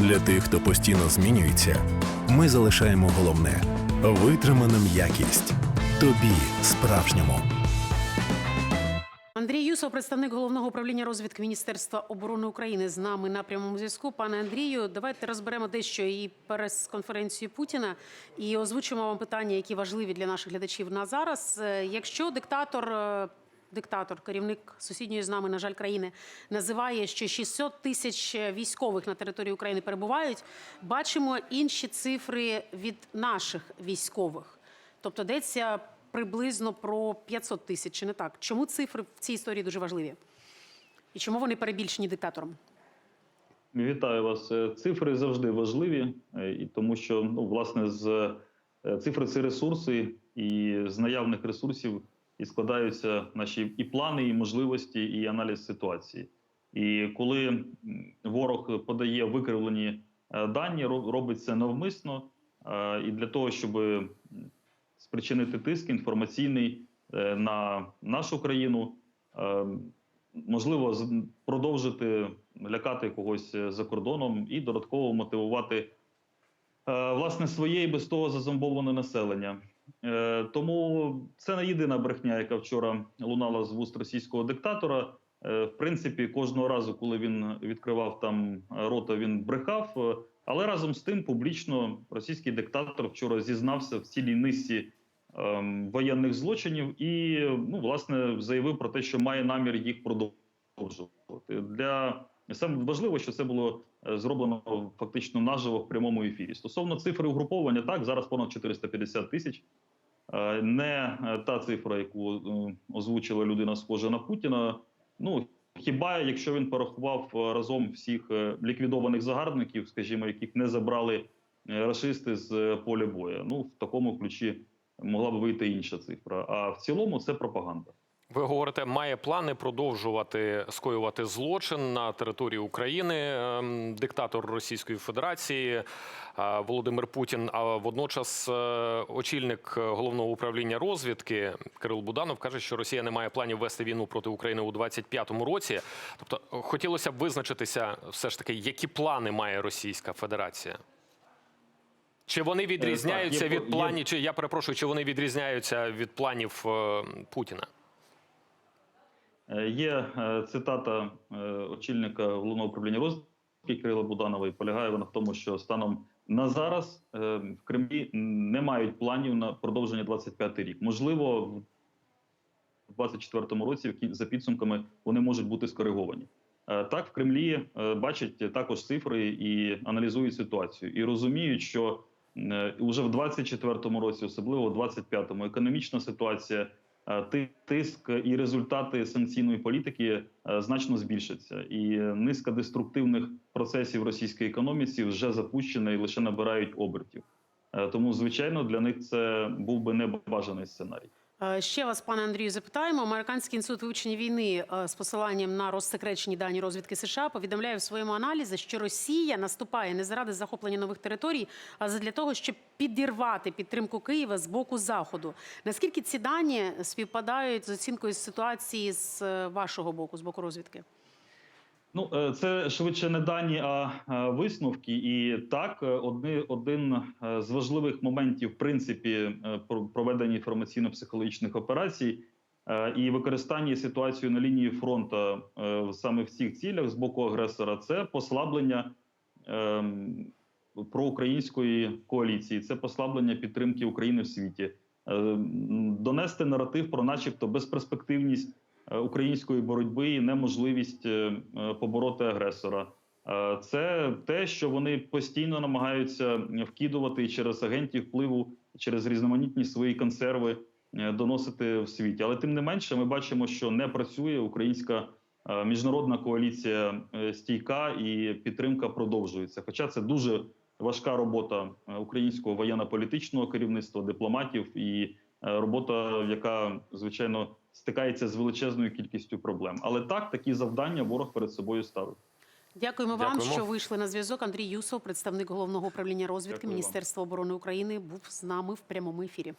Для тих, хто постійно змінюється, ми залишаємо головне витримана м'якість. Тобі справжньому. Андрій Юсов, представник головного управління розвідки Міністерства оборони України, з нами на прямому зв'язку. Пане Андрію, давайте розберемо дещо і прес-конференцію Путіна і озвучимо вам питання, які важливі для наших глядачів на зараз. Е, Якщо диктатор. Е, Диктатор, керівник сусідньої з нами, на жаль, країни, називає, що 600 тисяч військових на території України перебувають. Бачимо інші цифри від наших військових. Тобто йдеться приблизно про 500 тисяч, чи не так? Чому цифри в цій історії дуже важливі? І чому вони перебільшені диктатором? Вітаю вас. Е, Цифри завжди важливі, е, і тому що ну, власне з е, цифри це ресурси, і з наявних ресурсів і складаються наші і плани, і можливості, і аналіз ситуації. І коли ворог подає викривлені е, дані, ро- робить це навмисно, е, і для того, щоб спричинити тиск інформаційний е, на нашу країну. можливо, продовжити лякати когось за кордоном і додатково мотивувати власне своє і без того зазомбоване населення. Е, Тому це не єдина брехня, яка вчора лунала з вуст російського диктатора. Е, В принципі, кожного разу, коли він відкривав там рота, він брехав. Е, Але разом з тим, публічно російський диктатор вчора зізнався в цілій низці ем, воєнних злочинів і ну власне заявив про те, що має намір їх продовжувати. Для саме важливо, що це було е, зроблено фактично наживо в прямому ефірі. Стосовно цифри угруповання, так зараз понад 450 тисяч. Е, Не е, та цифра, яку озвучила людина, схожа на Путіна. Ну хіба якщо він порахував разом всіх ліквідованих загарбників, скажімо, яких не забрали рашисти з поля бою. Ну в такому ключі могла б вийти інша цифра. А в цілому це пропаганда. Ви говорите, має плани продовжувати скоювати злочин на території України. ем, Диктатор Російської Федерації е, Володимир Путін. А водночас е, очільник головного управління розвідки Кирил Буданов каже, що Росія не має планів вести війну проти України у 25-му році. Тобто, хотілося б визначитися, все ж таки, які плани має Російська Федерація. Чи вони відрізняються Е, від є- планів? Чи я перепрошую, чи вони відрізняються від планів Путіна? Е, Є е, цитата е, очільника головного управління розвідки Кирила Буданова, і полягає вона в тому, що станом на зараз в Кремлі не мають планів на продовження 25 рік. Можливо, в 24-му році за підсумками вони можуть бути скориговані. Так, в Кремлі бачать також цифри і аналізують ситуацію, і розуміють, що уже в 24-му році, особливо в 25-му, економічна ситуація тиск і результати санкційної політики е, значно збільшаться, і е, низка деструктивних процесів російської економіці вже запущена і лише набирають обертів. Е, Тому, звичайно, для них це був би небажаний сценарій. Е, Ще вас, пане Андрію, запитаємо. Американський інститут вивчення війни е, з посиланням на розсекречені дані розвідки США повідомляє в своєму аналізі, що Росія наступає не заради захоплення нових територій, а для того, щоб підірвати підтримку Києва з боку заходу. Наскільки ці дані співпадають з оцінкою ситуації з е, вашого боку, з боку розвідки? Ну, е, це швидше не дані, а е, висновки. І так, е, одни, один з важливих моментів, в принципі, про- проведення інформаційно-психологічних операцій і використання ситуації на лінії фронту саме в цих цілях з боку агресора, це послаблення ем, проукраїнської коаліції, це послаблення підтримки України в світі, донести наратив про, начебто, безперспективність української боротьби і неможливість е, е, побороти агресора. Е, Це те, що вони постійно намагаються вкидувати через агентів впливу, через різноманітні свої консерви е, доносити в світі. Але тим не менше, ми бачимо, що не працює українська е, міжнародна коаліція е, стійка і підтримка продовжується. Хоча це дуже важка робота е, українського воєнно-політичного керівництва, дипломатів і е, робота, яка звичайно стикається з величезною кількістю проблем. Але так такі завдання ворог перед собою ставить. Дякуємо вам, Дякуємо. що вийшли на зв'язок. Андрій Юсов, представник головного управління розвідки Дякую вам. Міністерства оборони України, був з нами в прямому ефірі.